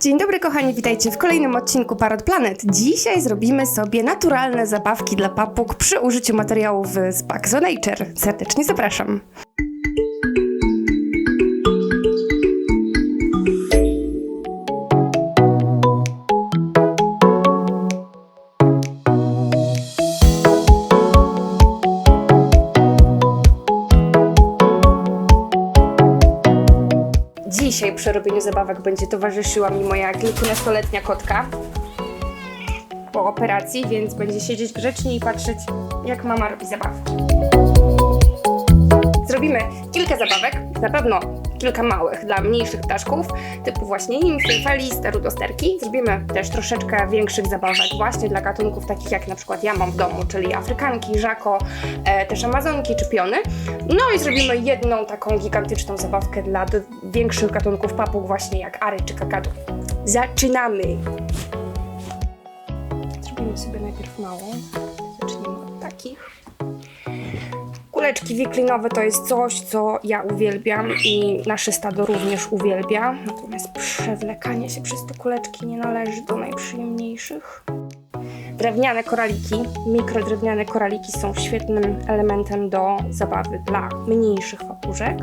Dzień dobry kochani, witajcie w kolejnym odcinku Parad Planet. Dzisiaj zrobimy sobie naturalne zabawki dla papug przy użyciu materiałów z Back Nature. Serdecznie zapraszam. Przy robieniu zabawek będzie towarzyszyła mi moja kilkunastoletnia kotka po operacji, więc będzie siedzieć grzecznie i patrzeć, jak mama robi zabawki. Zrobimy kilka zabawek, na pewno kilka małych dla mniejszych ptaszków, typu właśnie nimfy, faliste, rudosterki. Zrobimy też troszeczkę większych zabawek właśnie dla gatunków takich jak na przykład ja mam w domu, czyli afrykanki, żako, e, też amazonki czy piony. No i zrobimy jedną taką gigantyczną zabawkę dla większych gatunków papug właśnie jak ary czy kakadu. Zaczynamy! Zrobimy sobie najpierw małą. Zacznijmy od takich. Kuleczki wiklinowe to jest coś, co ja uwielbiam i nasze stado również uwielbia. Natomiast przewlekanie się przez te kuleczki nie należy do najprzyjemniejszych. Drewniane koraliki, mikrodrewniane koraliki są świetnym elementem do zabawy dla mniejszych papużek.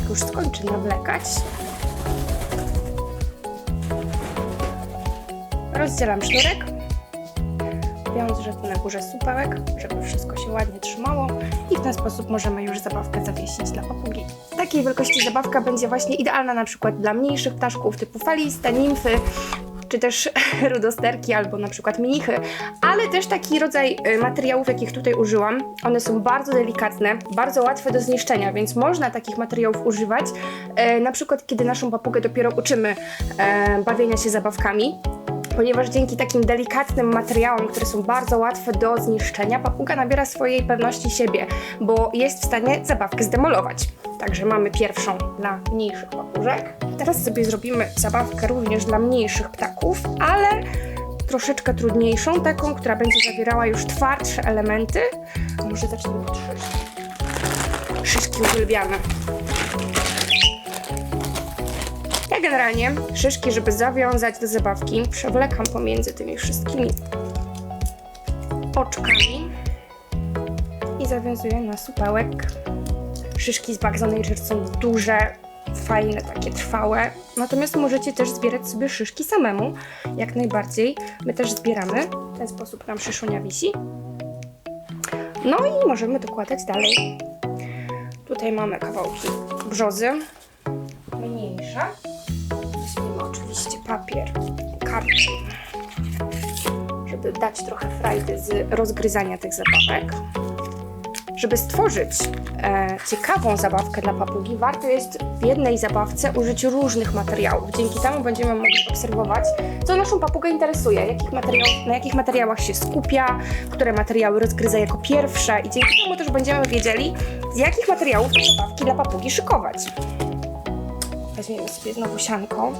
Jak już skończy nawlekać, rozdzielam sznurek, wiążę tu na górze supełek, żeby wszystko się ładnie trzymało. I w ten sposób możemy już zabawkę zawiesić dla papugi. Takiej wielkości zabawka będzie właśnie idealna na przykład dla mniejszych ptaszków typu faliste, nimfy, czy też rudosterki albo na przykład mnichy, ale też taki rodzaj y, materiałów, jakich tutaj użyłam. One są bardzo delikatne, bardzo łatwe do zniszczenia, więc można takich materiałów używać. E, na przykład, kiedy naszą papugę dopiero uczymy e, bawienia się zabawkami. Ponieważ dzięki takim delikatnym materiałom, które są bardzo łatwe do zniszczenia, papuga nabiera swojej pewności siebie, bo jest w stanie zabawkę zdemolować. Także mamy pierwszą dla mniejszych papużek. Teraz sobie zrobimy zabawkę również dla mniejszych ptaków, ale troszeczkę trudniejszą, taką, która będzie zawierała już twardsze elementy. Może zacznijmy od szyszki. Szyszki uwielbiamy. Ja generalnie szyszki, żeby zawiązać do zabawki, przewlekam pomiędzy tymi wszystkimi oczkami i zawiązuję na supełek. Szyszki z to Nature są duże, fajne, takie trwałe. Natomiast możecie też zbierać sobie szyszki samemu, jak najbardziej. My też zbieramy. W ten sposób nam szyszunia wisi. No i możemy dokładać dalej. Tutaj mamy kawałki brzozy, mniejsze. Weźmiemy oczywiście papier, kartki, żeby dać trochę frajdy z rozgryzania tych zabawek. Żeby stworzyć e, ciekawą zabawkę dla papugi, warto jest w jednej zabawce użyć różnych materiałów. Dzięki temu będziemy mogli obserwować, co naszą papugę interesuje, jakich na jakich materiałach się skupia, które materiały rozgryza jako pierwsze i dzięki temu też będziemy wiedzieli, z jakich materiałów te zabawki dla papugi szykować. Weźmiemy sobie znowu sianko.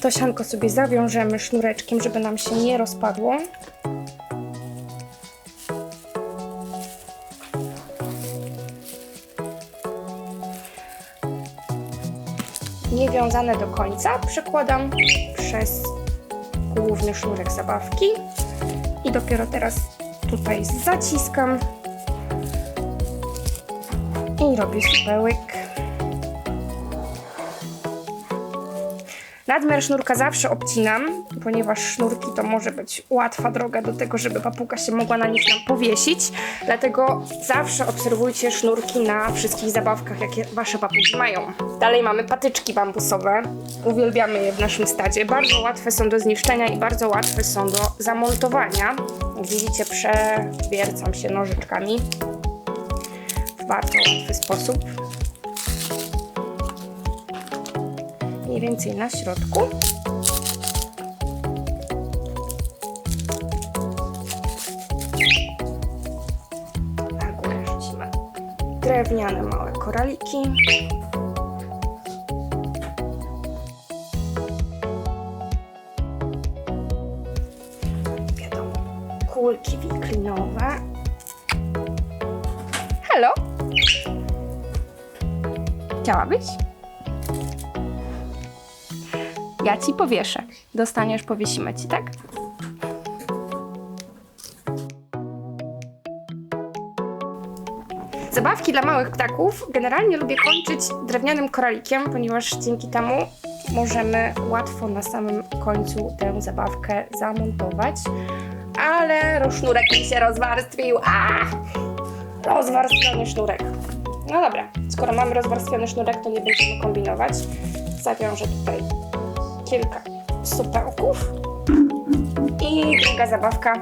To sianko sobie zawiążemy sznureczkiem, żeby nam się nie rozpadło. Niewiązane do końca przekładam przez główny sznurek zabawki i dopiero teraz tutaj zaciskam i robię supełek. Nadmiar sznurka zawsze obcinam, ponieważ sznurki to może być łatwa droga do tego, żeby papuga się mogła na nich nam powiesić. Dlatego zawsze obserwujcie sznurki na wszystkich zabawkach, jakie wasze papugi mają. Dalej mamy patyczki bambusowe. Uwielbiamy je w naszym stadzie. Bardzo łatwe są do zniszczenia i bardzo łatwe są do zamontowania. Jak widzicie, przewiercam się nożyczkami. bardzo łatwy sposób. Mniej więcej na środku. Na górę rzucimy drewniane małe koraliki. Wiadomo, kulki wiklinowe. Halo? Chciałabyś? Ja ci powieszę. Dostaniesz, powiesimy ci, tak? Zabawki dla małych ptaków generalnie lubię kończyć drewnianym koralikiem, ponieważ dzięki temu możemy łatwo na samym końcu tę zabawkę zamontować. Ale sznurek mi się rozwarstwił. A! Rozwarstwiony sznurek. No dobra, skoro mamy rozwarstwiony sznurek, to nie będziemy kombinować. Zawiążę tutaj kilka supełków. I druga zabawka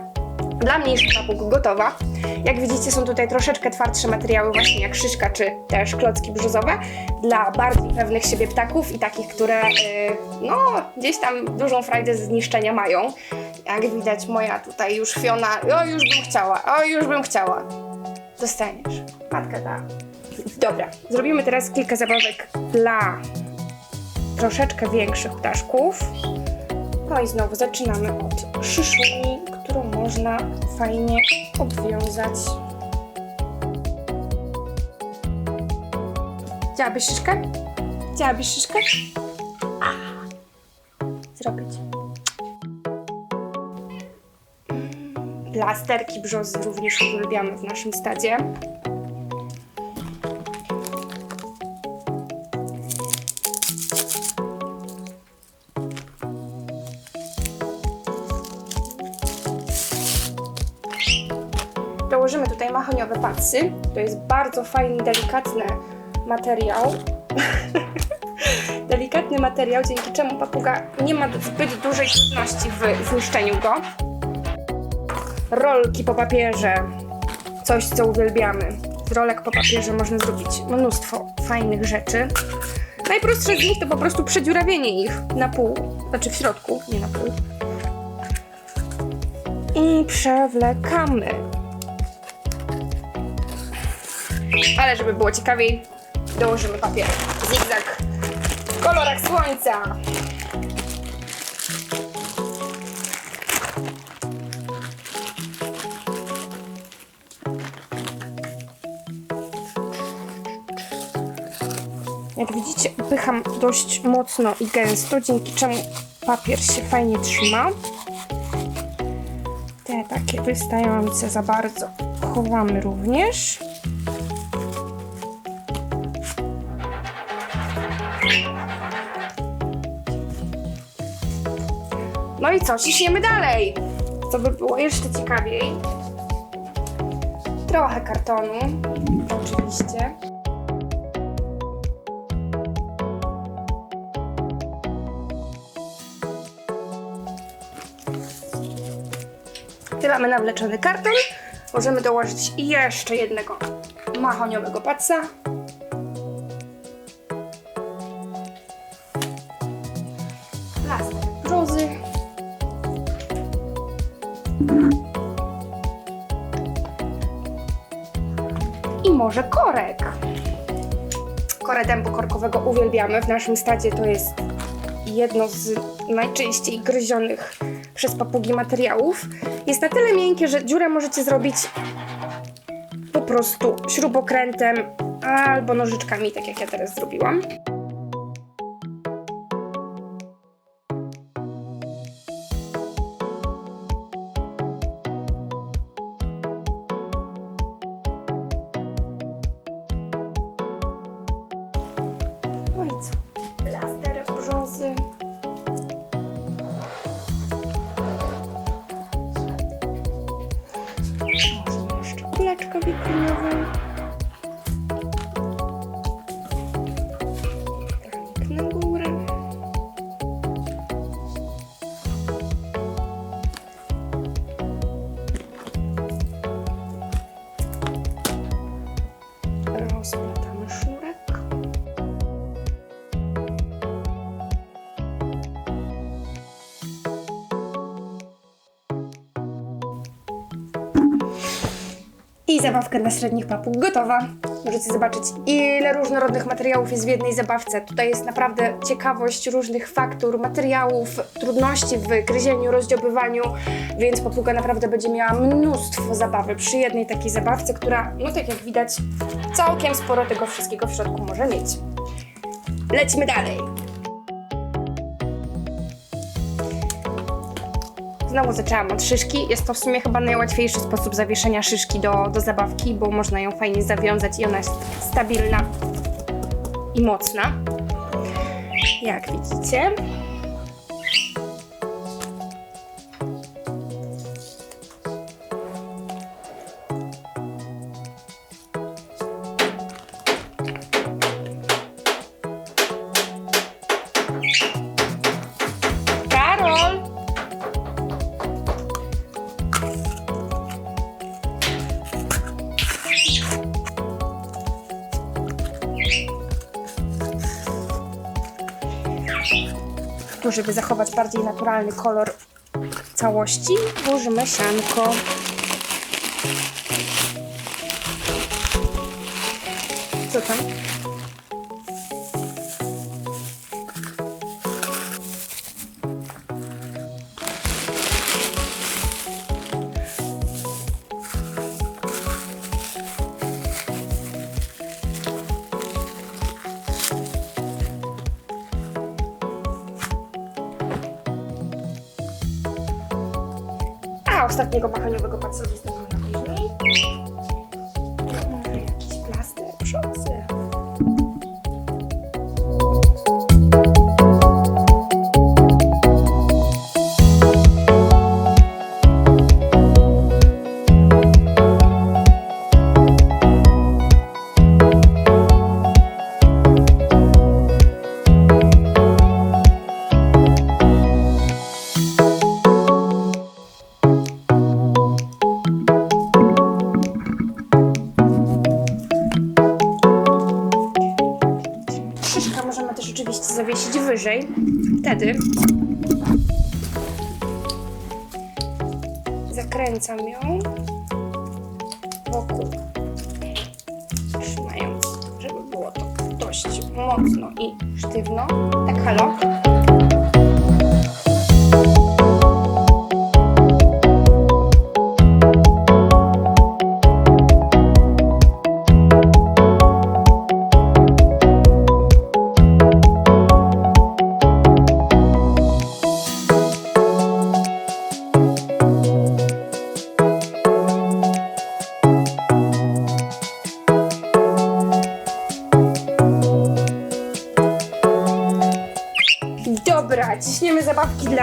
dla mniejszych papug gotowa. Jak widzicie, są tutaj troszeczkę twardsze materiały, właśnie jak szyszka czy też klocki brzuzowe, dla bardziej pewnych siebie ptaków i takich, które y, no, gdzieś tam dużą frajdę ze zniszczenia mają. Jak widać, moja tutaj już Fiona, o już bym chciała, o już bym chciała. Dostaniesz. Matka da. Dobra, zrobimy teraz kilka zabawek dla troszeczkę większych ptaszków. No i znowu zaczynamy od szyszuni, którą można fajnie obwiązać. Chciałabyś szyszkę? Chciałabyś szyszkę? Zrobić. Plasterki brzozy również uwielbiamy w naszym stadzie. Dołożymy tutaj mahoniowe patsy. To jest bardzo fajny, delikatny materiał. delikatny materiał, dzięki czemu papuga nie ma zbyt dużej trudności w zniszczeniu go. Rolki po papierze. Coś, co uwielbiamy. Z rolek po papierze można zrobić mnóstwo fajnych rzeczy. Najprostsze z nich to po prostu przedziurawienie ich na pół, znaczy w środku, nie na pół. I przewlekamy. Ale żeby było ciekawiej, dołożymy papier zigzag w kolorach słońca. Jak widzicie, upycham dość mocno i gęsto, dzięki czemu papier się fajnie trzyma. Te takie wystające za bardzo chowamy również. I co, dalej. Co by było jeszcze ciekawiej. Trochę kartonu, oczywiście. Gdy mamy nawleczony karton, możemy dołożyć jeszcze jednego mahoniowego patsa. Może korek. Korę dębu korkowego uwielbiamy. W naszym stadzie to jest jedno z najczęściej gryzionych przez papugi materiałów. Jest na tyle miękkie, że dziurę możecie zrobić po prostu śrubokrętem albo nożyczkami, tak jak ja teraz zrobiłam. Zabawka dla średnich papug gotowa. Możecie zobaczyć, ile różnorodnych materiałów jest w jednej zabawce. Tutaj jest naprawdę ciekawość różnych faktur, materiałów, trudności w gryzieniu, rozdziobywaniu, więc papuga naprawdę będzie miała mnóstwo zabawy przy jednej takiej zabawce, która, no tak jak widać, całkiem sporo tego wszystkiego w środku może mieć. Lecimy dalej. Znowu zaczęłam od szyszki. Jest to w sumie chyba najłatwiejszy sposób zawieszenia szyszki do, do zabawki, bo można ją fajnie zawiązać i ona jest stabilna i mocna. Jak widzicie. Żeby zachować bardziej naturalny kolor całości, włożymy sianko. Co tam? Ostatniego machaniowego patrzę Wtedy zakręcam ją wokół, trzymając, żeby było to dość mocno i sztywno. Tak, halo?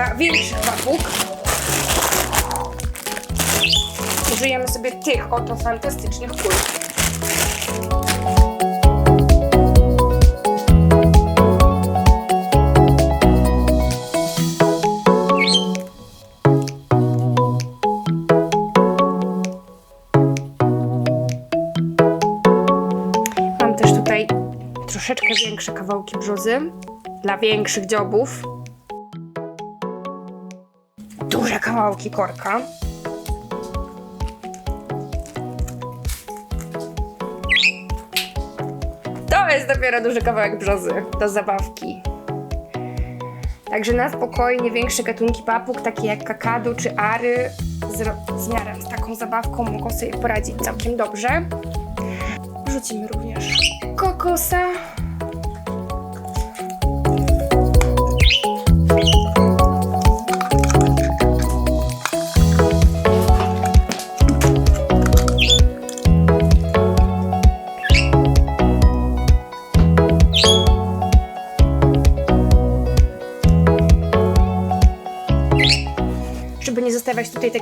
Zabawki dla większych papug. Użyjemy sobie tych oto fantastycznych kul. Mam też tutaj troszeczkę większe kawałki brzozy dla większych dziobów. Kawałki korka. To jest dopiero duży kawałek brzozy do zabawki. Także na spokojnie większe gatunki papug, takie jak kakadu czy ary, z, miarą z taką zabawką mogą sobie poradzić całkiem dobrze. Wrzucimy również kokosa.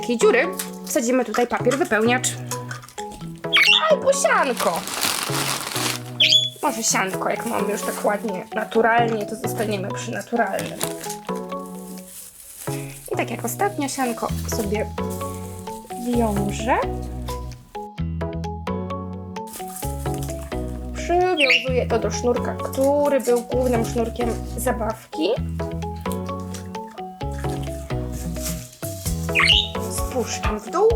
Takiej dziury, wsadzimy tutaj papier wypełniacz. Albo sianko. Może sianko, jak mamy już tak ładnie, naturalnie, to zostaniemy przy naturalnym. I tak jak ostatnio sianko sobie wiążę. przywiązuję to do sznurka, który był głównym sznurkiem zabawki. Spuszczam w dół.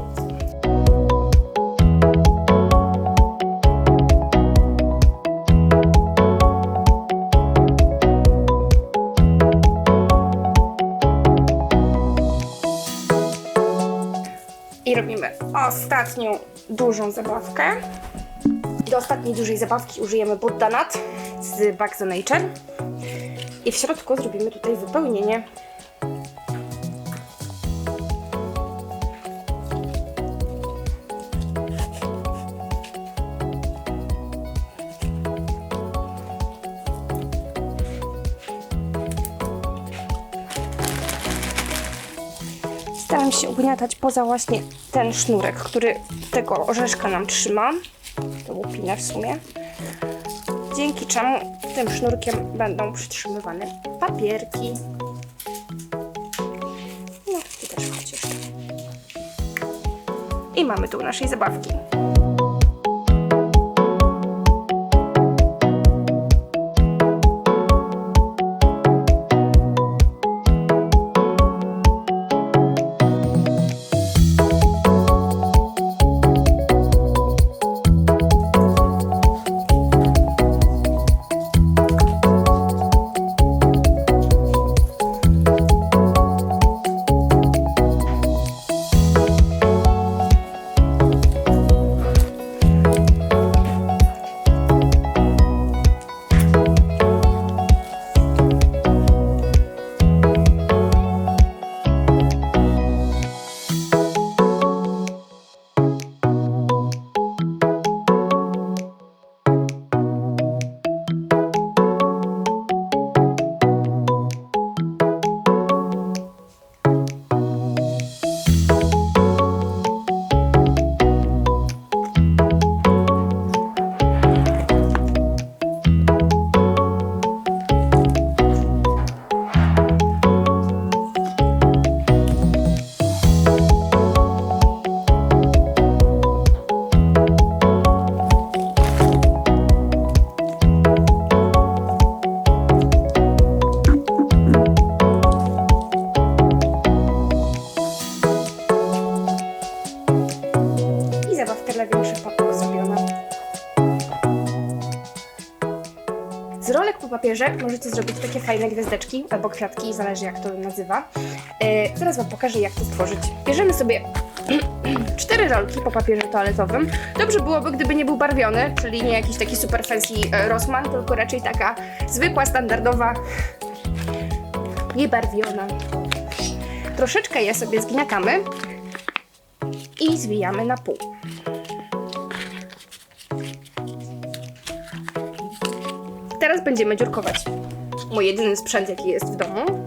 I robimy ostatnią dużą zabawkę. Do ostatniej dużej zabawki użyjemy Buddanat z Back the Nature. I w środku zrobimy tutaj wypełnienie. Staram się ugniatać poza właśnie ten sznurek, który tego orzeszka nam trzyma. To łupinę w sumie. Dzięki czemu tym sznurkiem będą przytrzymywane papierki. No, ty też jeszcze. I mamy tu naszej zabawki. Papierze możecie zrobić takie fajne gwiazdeczki albo kwiatki, zależy jak to nazywa. Yy, zaraz Wam pokażę jak to stworzyć. Bierzemy sobie cztery rolki po papierze toaletowym. Dobrze byłoby, gdyby nie był barwiony, czyli nie jakiś taki super fancy e, tylko raczej taka zwykła, standardowa, niebarwiona. Troszeczkę je sobie zgniatamy i zwijamy na pół. Teraz będziemy dziurkować. Mój jedyny sprzęt, jaki jest w domu,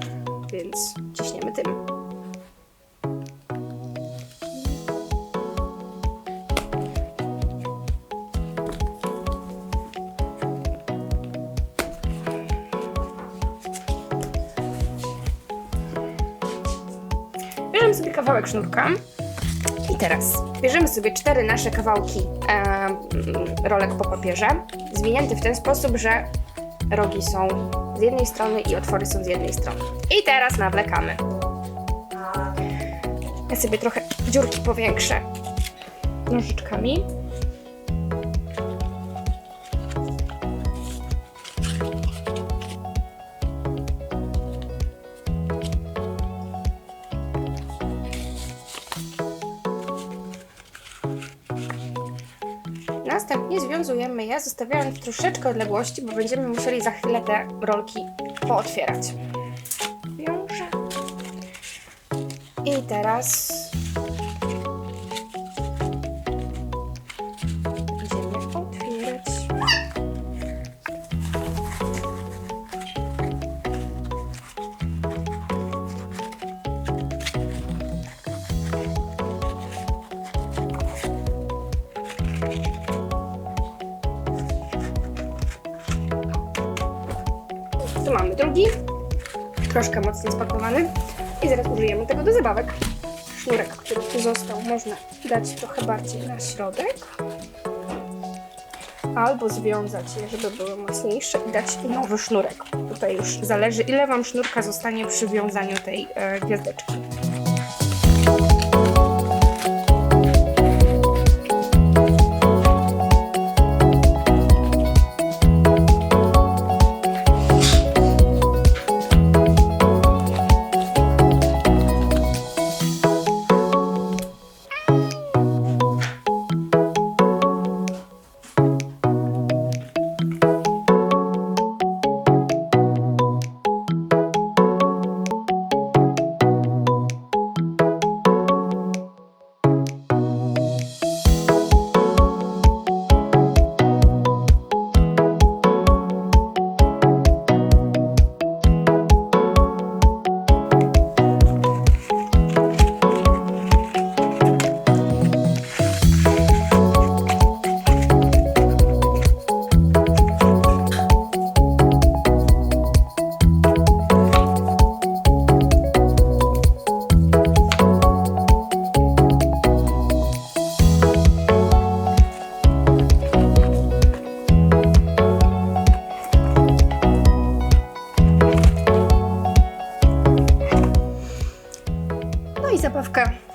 więc ciśniemy tym. Bierzemy sobie kawałek sznurka i teraz bierzemy sobie cztery nasze kawałki e, rolek po papierze, zwinięte w ten sposób, że rogi są z jednej strony i otwory są z jednej strony. I teraz nawlekamy. Ja sobie trochę dziurki powiększę nożyczkami. Związujemy je, zostawiając troszeczkę odległości, bo będziemy musieli za chwilę te rolki pootwierać. Wiążę. I teraz mamy drugi, troszkę mocniej spakowany i zaraz użyjemy tego do zabawek. Sznurek, który tu został, można dać trochę bardziej na środek. albo związać je, żeby były mocniejsze i dać nowy sznurek. Tutaj już zależy, ile Wam sznurka zostanie przy wiązaniu tej e, gwiazdeczki.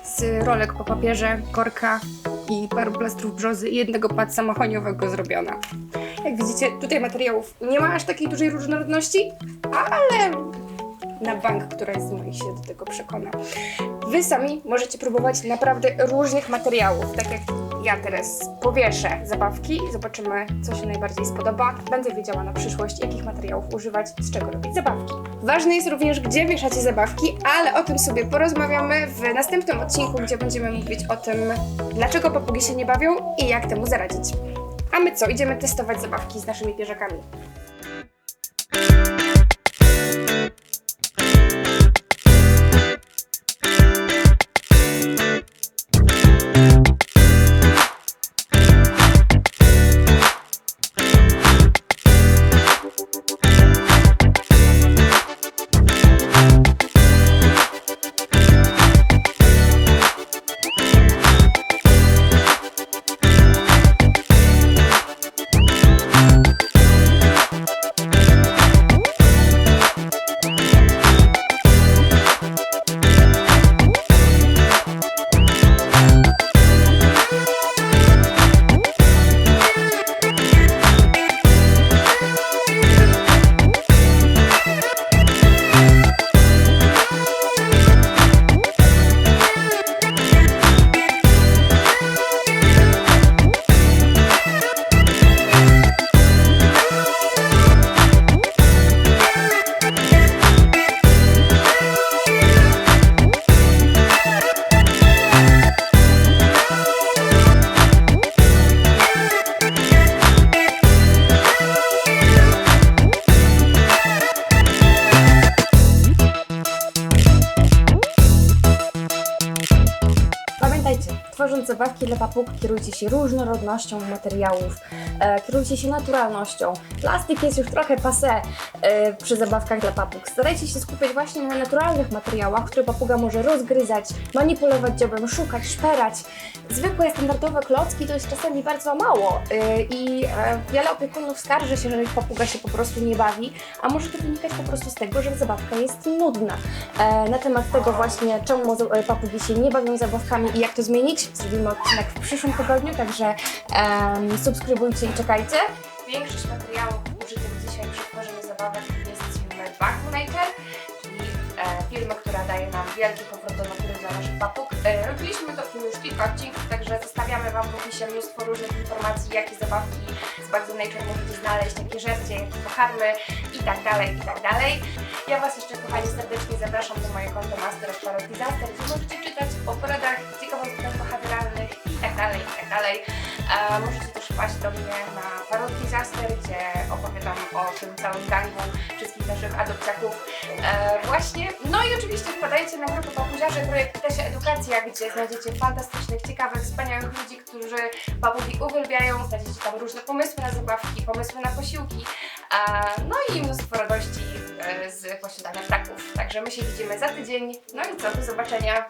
Z rolek po papierze, korka i paru plastrów brzozy i jednego paca mahoniowego zrobiona. Jak widzicie, tutaj materiałów nie ma aż takiej dużej różnorodności, ale na bank, która z moich się do tego przekona. Wy sami możecie próbować naprawdę różnych materiałów, tak jak ja teraz powieszę zabawki i zobaczymy, co się najbardziej spodoba. Będę wiedziała na przyszłość, jakich materiałów używać, z czego robić zabawki. Ważne jest również, gdzie wieszacie zabawki, ale o tym sobie porozmawiamy w następnym odcinku, gdzie będziemy mówić o tym, dlaczego papugi się nie bawią i jak temu zaradzić. A my co? Idziemy testować zabawki z naszymi pierzakami. Kierujcie się różnorodnością materiałów, e, kierujcie się naturalnością. Plastik jest już trochę passé e, przy zabawkach dla papug. Starajcie się skupiać właśnie na naturalnych materiałach, które papuga może rozgryzać, manipulować dziobem, szukać, szperać. Zwykłe, standardowe klocki to jest czasami bardzo mało e, i e, wiele opiekunów skarży się, że ich papuga się po prostu nie bawi, a może to wynikać po prostu z tego, że zabawka jest nudna. E, na temat tego właśnie, czemu e, papugi się nie bawią zabawkami i jak to zmienić, zrobimy odcinek w przyszłym tygodniu, także em, subskrybujcie i czekajcie. Większość materiałów użytych dzisiaj przy tworzeniu zabawek jest z firmy Backnature, czyli e, firmy, która daje nam wielki powrót do natury dla naszych papug. E, robiliśmy to już kilka odcinków, także zostawiamy Wam w opisie mnóstwo różnych informacji, jakie zabawki z Backnature możecie znaleźć, jakie żercie, jakie pokarmy i tak dalej, i tak dalej. Ja Was jeszcze, kochani, serdecznie zapraszam do mojego konta Master of Parrot Disaster, gdzie możecie czytać o poradach, i tak dalej, i tak dalej. Możecie też wpaść do mnie na Parrot Disaster, gdzie opowiadam o tym całym gangu wszystkich naszych adopcjaków e, właśnie. No i oczywiście wpadajcie na grupę Papuziarze Projekt Tesia Edukacja, gdzie znajdziecie fantastycznych, ciekawych, wspaniałych ludzi, którzy babugi uwielbiają. Znajdziecie tam różne pomysły na zabawki, pomysły na posiłki, no i mnóstwo radości e, z posiadania ptaków. Także my się widzimy za tydzień. No i co, do zobaczenia.